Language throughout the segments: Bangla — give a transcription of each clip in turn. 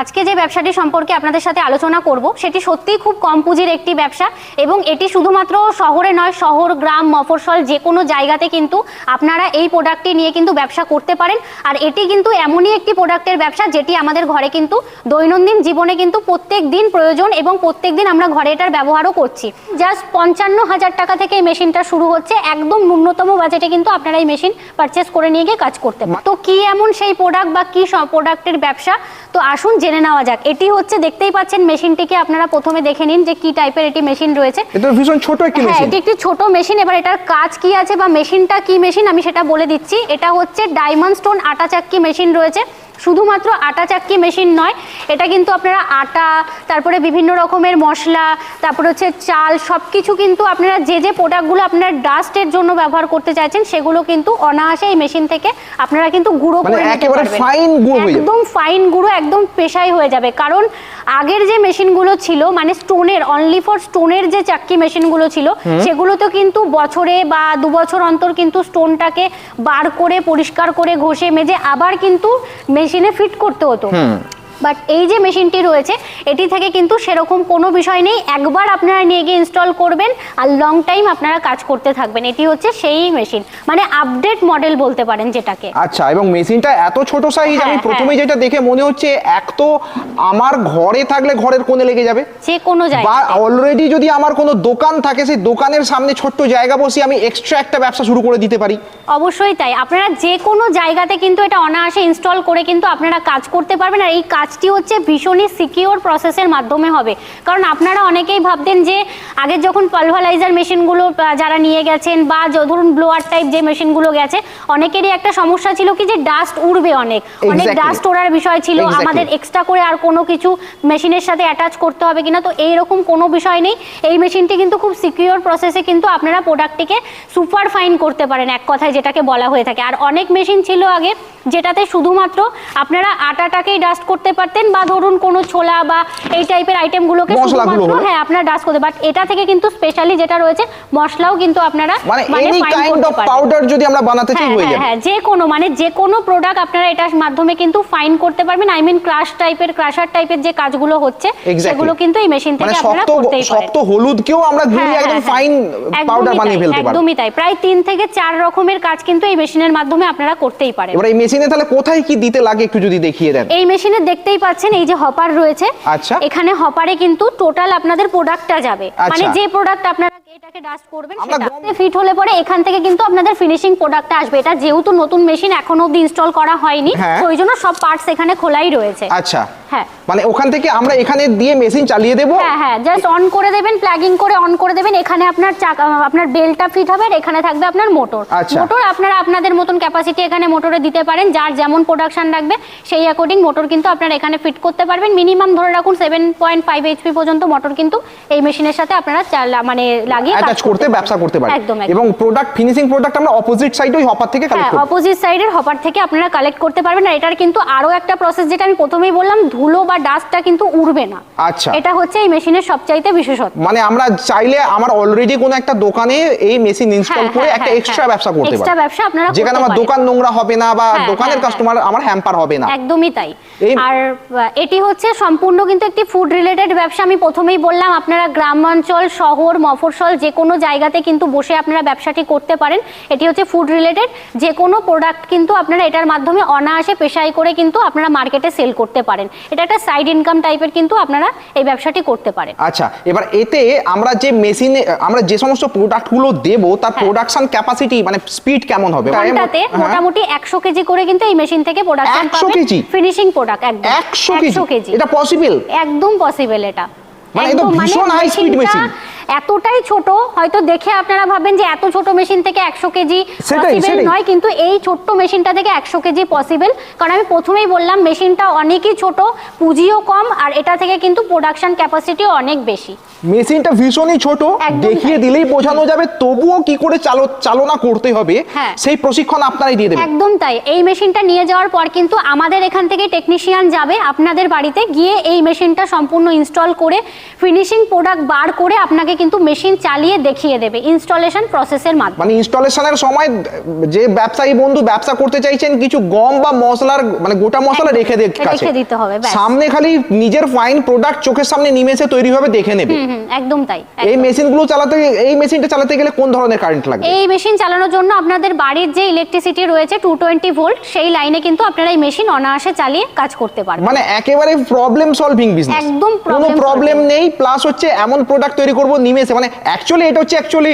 আজকে যে ব্যবসাটি সম্পর্কে আপনাদের সাথে আলোচনা করব, সেটি সত্যিই খুব কম পুঁজির একটি ব্যবসা এবং এটি শুধুমাত্র শহরে নয়, শহর, গ্রাম, মফস্বল, যে কোনো জায়গাতে কিন্তু আপনারা এই প্রোডাক্টটি নিয়ে কিন্তু ব্যবসা করতে পারেন। আর এটি কিন্তু এমনই একটি প্রোডাক্টের ব্যবসা, যেটি আমাদের ঘরে কিন্তু দৈনন্দিন জীবনে কিন্তু প্রত্যেক দিন প্রয়োজন এবং প্রত্যেক দিন আমরা ঘরে এটার ব্যবহারও করছি। জাস্ট পঞ্চান্ন হাজার টাকা থেকে এই মেশিনটা শুরু হচ্ছে, একদম ন্যূনতম বাজেটে কিন্তু আপনারা এই মেশিন পারচেস করে নিয়ে গিয়ে কাজ করতে পারেন। তো কি এমন সেই প্রোডাক্ট বা কি প্রোডাক্টের ব্যবসা? তো আসুন জেনে নেওয়া যাক। এটি হচ্ছে দেখতেই পাচ্ছেন মেশিনটিকে আপনারা প্রথমে দেখে নিন যে কি টাইপের এটি মেশিন রয়েছে। এটা ভীষণ ছোট একটি হ্যাঁ মেশিন এটি একটি ছোট মেশিন এবার এটার কাজ কি আছে বা মেশিনটা কি মেশিন আমি সেটা বলে দিচ্ছি। এটা হচ্ছে ডায়মন্ড স্টোন আটা চাক্কি মেশিন রয়েছে। শুধুমাত্র আটা চাক্কি মেশিন নয় এটা কিন্তু আপনারা আটা তারপরে বিভিন্ন রকমের মশলা তারপরে হচ্ছে চাল সব কিছু কিন্তু আপনারা যে যে প্রোডাক্টগুলো আপনারা ডাস্টের জন্য ব্যবহার করতে চাইছেন সেগুলো কিন্তু অনায়াসে এই মেশিন থেকে আপনারা কিন্তু গুঁড়ো মানে করে একেবারে fine গুঁড়ো। একদম ফাইন গুঁড়ো একদম পেশাই হয়ে যাবে। কারণ আগের যে মেশিনগুলো ছিল মানে স্টোনের অনলি ফর স্টোনের যে চাক্কি মেশিনগুলো ছিল সেগুলো তো কিন্তু বছরে বা দু বছর অন্তর কিন্তু স্টোনটাকে বার করে পরিষ্কার করে ঘষে মেজে আবার কিন্তু মেশিনে ফিট করতে হতো। বাট এই যে মেশিনটি রয়েছে এটি থেকে কিন্তু সেরকম কোনো বিষয় নেই। একবার আপনারা নিয়ে গিয়ে ইনস্টল করবেন আর লং টাইম আপনারা কাজ করতে থাকবেন। এটি হচ্ছে সেই মেশিন। মানে আপডেট মডেল বলতে পারেন যেটাকে। আচ্ছা এবং মেশিনটা এত ছোট সাইজ হ্যাঁ, আমি প্রথমে হ্যাঁ। যেটা দেখে মনে হচ্ছে এক তো আমার ঘরে থাকলে ঘরের কোণে লেগে যাবে। যে কোনো বা অলরেডি যদি আমার কোনো দোকান থাকে সেই দোকানের সামনে ছোট্ট জায়গা বসে আমি এক্সট্রা একটা ব্যবসা শুরু করে দিতে পারি। অবশ্যই তাই। আপনারা যে কোনো জায়গাতে কিন্তু এটা অনায়াসে ইনস্টল করে কিন্তু আপনারা কাজ করতে পারবেন। আর এই কাজটি হচ্ছে ভীষণই সিকিওর প্রসেসের মাধ্যমে হবে। কারণ আপনারা অনেকেই ভাবতেন যে আগে যখন পালভালাইজার মেশিনগুলো যারা নিয়ে গেছেন বা ধরুন ব্লোয়ার টাইপ যে মেশিনগুলো গেছে অনেকেরই একটা সমস্যা ছিল কি যে ডাস্ট উড়বে অনেক। অনেক ডাস্ট ওড়ার বিষয় ছিল আমাদের এক্সট্রা করে আর কোনো কিছু মেশিনের সাথে অ্যাটাচ করতে হবে কিনা। তো এইরকম কোনো বিষয় নেই। এই মেশিনটি কিন্তু খুব সিকিওর প্রসেসে কিন্তু আপনারা প্রোডাক্টটিকে সুপার ফাইন করতে পারেন এক কথায় যেটাকে বলা হয়ে থাকে। আর অনেক মেশিন ছিল আগে যেটাতে শুধুমাত্র আপনারা আটাটাকেই ডাস্ট করতে পারতেন বা ধরুন কোনো ছোলা বা এই টাইপের আইটেমগুলোকে শুধুমাত্র হ্যাঁ আপনারা ডাস্ট করতে বাট এটা থেকে কিন্তু স্পেশালি যেটা রয়েছে মশলাও কিন্তু আপনারা মানে এনি কাইন্ড অফ পাউডার যদি আমরা বানাতে চাই হ্যাঁ হয়ে হ্যাঁ যাবে। হ্যাঁ যে কোনো মানে যে কোনো প্রোডাক্ট আপনারা এটার মাধ্যমে কিন্তু ফাইন করতে পারবেন। আই মিন ক্রাশ টাইপের ক্রাশার টাইপের যে কাজগুলো হচ্ছে সেগুলো কিন্তু এই মেশিন মানে থেকে আপনারা শক্ত করতেই পারেন শক্ত হলুদকেও আমরা হ্যাঁ, গুঁড়িয়ে একদম হ্যাঁ, হ্যাঁ। ফাইন পাউডার বানিয়ে ফেলতে পারব। একদমই তাই। প্রায় তিন থেকে চার রকমের কাজ কিন্তু এই মেশিনের মাধ্যমে আপনারা করতেই পারেন। এবার এই মেশিনে তাহলে কোথায় কি দিতে লাগে একটু যদি দেখিয়ে দেন? এই মেশিনে দেখতেই পাচ্ছেন এই যে হপার রয়েছে আচ্ছা। এখানে হপারে কিন্তু টোটাল আপনাদের প্রোডাক্টটা যাবে আচ্ছা। মানে যে প্রোডাক্ট আপনারা এটাকে ডাস্ট করবেন সেটা ফিট হলে পরে এখান থেকে কিন্তু আপনাদের ফিনিশিং প্রোডাক্টটা আসবে এটা যেহেতু নতুন মেশিন এখনও অবধি ইনস্টল করা হয়নি হ্যাঁ। ওই জন্য সব পার্টস এখানে খোলাই রয়েছে আচ্ছা হ্যাঁ। মানে ওখান থেকে আমরা এখানে দিয়ে মেশিন চালিয়ে দেবো? হ্যাঁ হ্যাঁ জাস্ট অন করে দেবেন প্লাগিং করে অন করে দেবেন এখানে আপনার চাকা আপনার বেলটা ফিট হবে আর এখানে থাকবে আপনার মোটর আচ্ছা। মোটর আপনারা আপনাদের মতন ক্যাপাসিটি এখানে মোটরে দিতে পারেন যার যেমন প্রোডাকশন লাগবে সেই অ্যাকর্ডিং মোটর কিন্তু আপনারা এখানে ফিট করতে পারবেন। মিনিমাম ধরে রাখুন সেভেন পয়েন্ট ফাইভ এইচপি পর্যন্ত মোটর কিন্তু এই মেশিনের সাথে আপনারা মানে লাগিয়ে কাজ অ্যাটাচ করতে ব্যবসা করতে পারি একদম এবং প্রোডাক্ট ফিনিশিং প্রোডাক্ট আমরা অপোজিট সাইডে ওই হপার থেকে হ্যাঁ কালেক্ট করব অপোজিট সাইডের হপার থেকে আপনারা কালেক্ট করতে পারবেন। আর এটার কিন্তু আরও একটা প্রসেস যেটা আমি প্রথমেই বললাম ধুলো বা ডাস্টটা কিন্তু উড়বে না। আচ্ছা। এটা হচ্ছে এই মেশিনের সবচাইতে বিশেষত্ব। মানে আমরা চাইলে আমার অলরেডি কোনো একটা দোকানে এই মেশিন ইনস্টল হ্যাঁ, করে হ্যাঁ, একটা এক্সট্রা হ্যাঁ। ব্যবসা করতে পারি। ব্যবসা আপনারা যেখানে আমার দোকান নোংরা হবে না বা দোকানের কাস্টমার আমার হ্যাম্পার হবে না। একদমই তাই। আর এটি হচ্ছে সম্পূর্ণ কিন্তু একটি ফুড রিলেটেড ব্যবসা। আমি প্রথমেই বললাম আপনারা গ্রাম অঞ্চল শহর মফস্বল যে কোনো জায়গাতে কিন্তু বসে আপনারা ব্যবসাটি করতে পারেন। এটি হচ্ছে ফুড রিলেটেড যে কোনো প্রোডাক্ট কিন্তু আপনারা এটার মাধ্যমে অনায়াসে পেশাই করে কিন্তু আপনারা মার্কেটে সেল করতে পারেন। এটা একটা সাইড ইনকাম টাইপের কিন্তু আপনারা এই ব্যবসাটি করতে পারেন আচ্ছা এবার এতে আমরা যে মেশিনে আমরা যে সমস্ত প্রোডাক্টগুলো দেব তার। প্রোডাকশন ক্যাপাসিটি মানে স্পিড কেমন হবে ঘন্টাতে হ্যাঁ। মোটামুটি একশো কেজি করে কিন্তু এই মেশিন থেকে প্রোডাকশন 100 কেজি? ফিনিশিং প্রোডাক্ট একদম একশো 100 কেজি এটা পসিবল একদম পসিবল এটা মানে এটা একদম, ভীষণ হাই স্পিড machine। এতটাই ছোট হয়তো দেখে আপনারা ভাবেন যে এত ছোট মেশিন থেকে একশো কেজি পসিবল নয় কিন্তু এই ছোট্ট মেশিনটা থেকে একশো কেজি পসিবল কারণ আমি প্রথমেই বললাম মেশিনটা অনেকই ছোট পুঁজিও কম আর এটা থেকে কিন্তু প্রোডাকশন ক্যাপাসিটিও অনেক বেশি। মেশিনটা ভীষণই ছোট দেখিয়ে দিলেই বোঝানো যাবে তবুও কি করে চালো চালনা করতে হবে হ্যাঁ। সেই প্রশিক্ষণ আপনারাই দিয়ে দেবেন। একদম তাই এই মেশিনটা নিয়ে যাওয়ার পর কিন্তু আমাদের এখান থেকে টেকনিশিয়ান যাবে আপনাদের বাড়িতে গিয়ে এই মেশিনটা সম্পূর্ণ ইনস্টল করে ফিনিশিং প্রোডাক্ট বার করে আপনাকে কিন্তু মেশিন চালিয়ে দেখিয়ে দেবে ইনস্টলেশন প্রসেসের মাধ্যমে। মানে ইনস্টলেশনের সময় যে ব্যবসায়ী বন্ধু ব্যবসা করতে চাইছেন কিছু গম বা মশলার মানে গোটা মশলা রেখে রেখে দিতে হবে, সামনে খালি নিজের ফাইন প্রোডাক্ট চোখের সামনে নিমেষে তৈরি হবে দেখে নেবে। একদম তাই এই মেশিনগুলো চালাতে এই মেশিনটা চালাতে গেলে কোন ধরনের কারেন্ট লাগবে? এই মেশিন চালানোর জন্য আপনাদের বাড়ির যে ইলেকট্রিসিটি রয়েছে টু টোয়েন্টি ভোল্ট সেই লাইনে কিন্তু আপনারা এই মেশিন অনায়াসে চালিয়ে কাজ করতে পারবেন। মানে একেবারে প্রবলেম সলভিং বিজনেস একদম কোনো প্রবলেম নেই প্লাস হচ্ছে এমন প্রোডাক্ট তৈরি করব নিমেষে মানে অ্যাকচুয়ালি এটা হচ্ছে অ্যাকচুয়ালি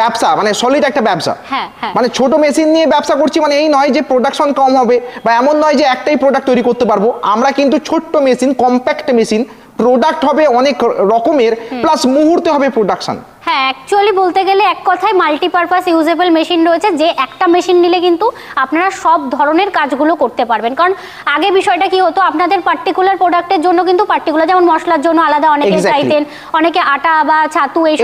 ব্যবসা মানে সলিড একটা ব্যবসা। হ্যাঁ, হ্যাঁ। মানে ছোট মেশিন নিয়ে ব্যবসা করছি মানে এই নয় যে প্রোডাকশন কম হবে বা এমন নয় যে একটাই প্রোডাক্ট তৈরি করতে পারব। আমরা কিন্তু ছোট্ট মেশিন কম্প্যাক্ট মেশিন প্রোডাক্ট হবে অনেক রকমের প্লাস মুহূর্তে হবে প্রোডাকশন হ্যাঁ অ্যাকচুয়ালি বলতে গেলে এক কথায় মাল্টিপারপাস ইউজেবল মেশিন রয়েছে যে একটা মেশিন নিলে কিন্তু আপনারা সব ধরনের কাজগুলো করতে পারবেন। কারণ আগে বিষয়টা কি হতো আপনাদের পার্টিকুলার প্রোডাক্টের জন্য কিন্তু পার্টিকুলার যেমন মশলার জন্য আলাদা অনেকে চাইতেন অনেকে আটা বা ছাতু এই।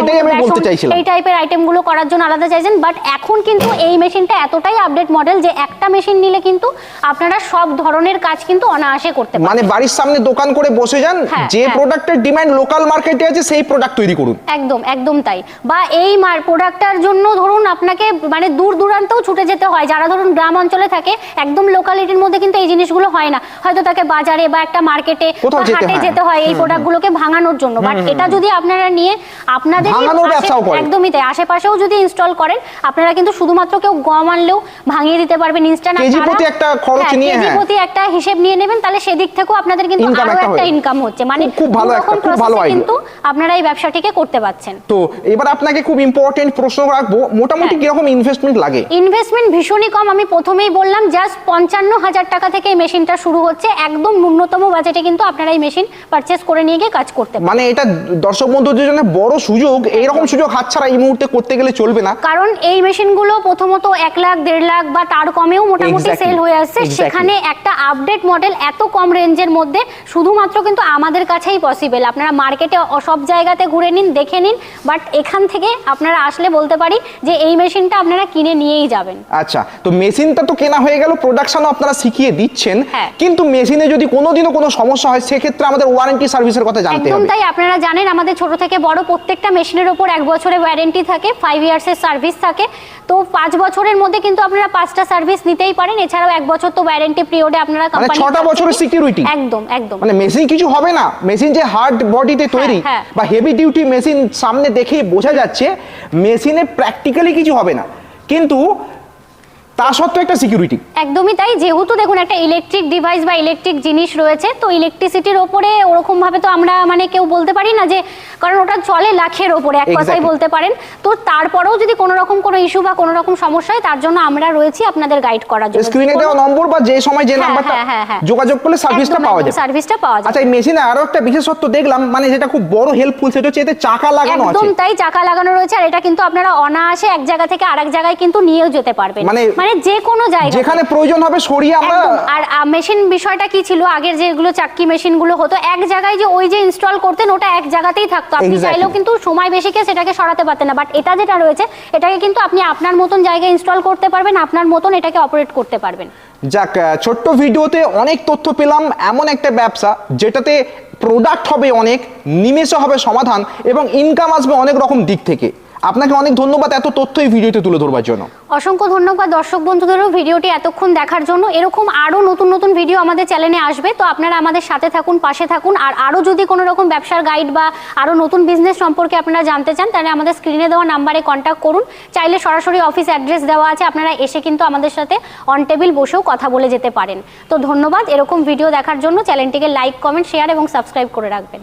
এই টাইপের আইটেমগুলো করার জন্য আলাদা চাইছেন বাট এখন কিন্তু এই মেশিনটা এতটাই আপডেট মডেল যে একটা মেশিন নিলে কিন্তু আপনারা সব ধরনের কাজ কিন্তু অনায়াসে করতে পারবেন। মানে বাড়ির সামনে দোকান করে বসে যান হ্যাঁ, যে। প্রোডাক্টের ডিমান্ড লোকাল মার্কেটে আছে সেই প্রোডাক্ট তৈরি করুন। একদম একদম তাই। বা এই মার প্রোডাক্টটার জন্য ধরুন আপনাকে মানে দূর দূরান্তেও ছুটে যেতে হয়। যারা ধরুন গ্রাম অঞ্চলে থাকে একদম লোকালিটির মধ্যে কিন্তু এই জিনিসগুলো হয় না। হয়তো তাকে বাজারে বা একটা মার্কেটে বা হাটে হয়। যেতে হয় এই প্রোডাক্টগুলোকে ভাঙানোর জন্য। বাট এটা যদি আপনারা নিয়ে আপনাদের। একদমই তাই। আশেপাশেও যদি ইনস্টল করেন আপনারা কিন্তু শুধুমাত্র কেউ গম আনলেও ভাঙিয়ে দিতে পারবেন। ইনস্ট্যান্ট কেজি প্রতি একটা খরচ নিয়ে, কেজি হ্যাঁ। প্রতি একটা হিসেব নিয়ে নেবেন তাহলে সেদিক থেকেও আপনাদের কিন্তু আরও একটা ইনকাম হচ্ছে। মানে খুব- ভালো একটা- খুব ভালো। কিন্তু আপনারা এই ব্যবসাটিকে করতে পারছেন। তো এবার আপনাকে খুব ইম্পর্টেন্ট প্রশ্ন রাখব মোটামুটি হ্যাঁ। কীরকম ইনভেস্টমেন্ট লাগে? ইনভেস্টমেন্ট ভীষণই কম আমি প্রথমেই বললাম জাস্ট পঞ্চান্ন হাজার টাকা থেকে এই মেশিনটা শুরু হচ্ছে। একদম ন্যূনতম বাজেটে কিন্তু আপনারা এই মেশিন পারচেস করে নিয়ে গিয়ে কাজ করতে মানে এটা দর্শক বন্ধুদের জন্য বড় সুযোগ এইরকম সুযোগ হাতছাড়া এই মুহূর্তে করতে গেলে চলবে না। কারণ এই মেশিনগুলো প্রথমত এক লাখ দেড় লাখ বা তার কমেও মোটামুটি সেল হয়ে আসছে। সেখানে একটা আপডেট মডেল এত কম রেঞ্জের মধ্যে শুধুমাত্র কিন্তু আমাদের কাছেই পসিবল আপনারা মার্কেটে সব জায়গাতে ঘুরে নিন দেখে নিন বাট এখান থেকে আপনারা আসলে বলতে পারি যে এই মেশিনটা আপনারা কিনে নিয়েই যাবেন। আচ্ছা তো মেশিনটা তো কেনা হয়ে গেল প্রোডাকশনও আপনারা শিখিয়ে দিচ্ছেন। হ্যাঁ। কিন্তু মেশিনে যদি কোনোদিনও কোনো সমস্যা হয় সেক্ষেত্রে আমাদের ওয়ারেন্টি সার্ভিসের কথা জানতে একদম হবে। তাই আপনারা জানেন আমাদের ছোট থেকে বড় প্রত্যেকটা মেশিনের ওপর এক বছরের ওয়ারেন্টি থাকে ফাইভ ইয়ার্সের সার্ভিস থাকে। তো পাঁচ বছরের মধ্যে কিন্তু আপনারা পাঁচটা সার্ভিস নিতেই পারেন এছাড়াও এক বছর তো ওয়ারেন্টি পিরিয়ডে আপনারা কোম্পানি ছটা বছরের সিকিউরিটি একদম একদম। মানে মেশিন কিছু হবে না মেশিন যে হার্ড বডিতে তৈরি হ্যাঁ। বা হেভি ডিউটি মেশিন সামনে দেখেই বোঝা যাচ্ছে মেশিনে প্র্যাকটিক্যালি কিছু হবে না। কিন্তু তা সত্ত্বেও একটা সিকিউরিটি একদমই তাই যেহেতু দেখুন একটা ইলেকট্রিক ডিভাইস বা ইলেকট্রিক জিনিস রয়েছে তো ইলেকট্রিসিটির ওপরে ওরকম ভাবে তো আমরা মানে কেউ বলতে পারি না যে কারণ ওটা চলে লাখের ওপরে এক কথাই বলতে পারেন। তো তারপরেও যদি কোনো রকম কোনো ইস্যু বা কোনো রকম সমস্যা হয় তার জন্য আমরা রয়েছি আপনাদের গাইড করার জন্য। স্ক্রিনে দেওয়া নম্বর বা যে সময় যে নাম্বারটা হ্যাঁ, হ্যাঁ, হ্যাঁ। যোগাযোগ করলে সার্ভিসটা পাওয়া যাবে। সার্ভিসটা পাওয়া যাবে। আচ্ছা এই মেশিনে আরও একটা বিশেষত্ব দেখলাম মানে যেটা খুব বড় হেল্পফুল সেটা হচ্ছে এতে চাকা লাগানো আছে। একদম তাই চাকা লাগানো রয়েছে আর এটা কিন্তু আপনারা অনায়াসে এক জায়গা থেকে আরেক জায়গায় কিন্তু নিয়েও যেতে পারবেন। মানে- মানে যে কোনো জায়গায় যেখানে প্রয়োজন হবে সরিয়ে আমরা আর মেশিন বিষয়টা কি ছিল? আগের যেগুলো চাক্কি মেশিনগুলো হতো এক জায়গায় যে ওই যে ইনস্টল করতেন ওটা এক জায়গাতেই থাকতো। আপনি চাইলেও কিন্তু সময় বেশিকে সেটাকে সরাতে পারতেন না। বাট এটা যেটা রয়েছে এটাকে কিন্তু আপনি আপনার মতন জায়গায় ইনস্টল করতে পারবেন আপনার মতন এটাকে অপারেট করতে পারবেন। যাক ছোট্ট ভিডিওতে অনেক তথ্য পেলাম এমন একটা ব্যবসা যেটাতে প্রোডাক্ট হবে অনেক নিমেষে হবে সমাধান এবং ইনকাম আসবে অনেক রকম দিক থেকে। আপনাকে অনেক ধন্যবাদ এত তথ্য এই ভিডিওতে তুলে ধরবার জন্য। অসংখ্য ধন্যবাদ দর্শক বন্ধুদেরও ভিডিওটি এতক্ষণ দেখার জন্য। এরকম আরও নতুন নতুন ভিডিও আমাদের চ্যানেলে আসবে, তো আপনারা আমাদের সাথে থাকুন, পাশে থাকুন। আর আরও যদি কোনো রকম ব্যবসার গাইড বা আরও নতুন বিজনেস সম্পর্কে আপনারা জানতে চান, তাহলে আমাদের স্ক্রিনে দেওয়া নাম্বারে কন্ট্যাক্ট করুন। চাইলে সরাসরি অফিস অ্যাড্রেস দেওয়া আছে, আপনারা এসে কিন্তু আমাদের সাথে অন টেবিল বসেও কথা বলে যেতে পারেন। তো ধন্যবাদ, এরকম ভিডিও দেখার জন্য। চ্যানেলটিকে লাইক কমেন্ট শেয়ার এবং সাবস্ক্রাইব করে রাখবেন।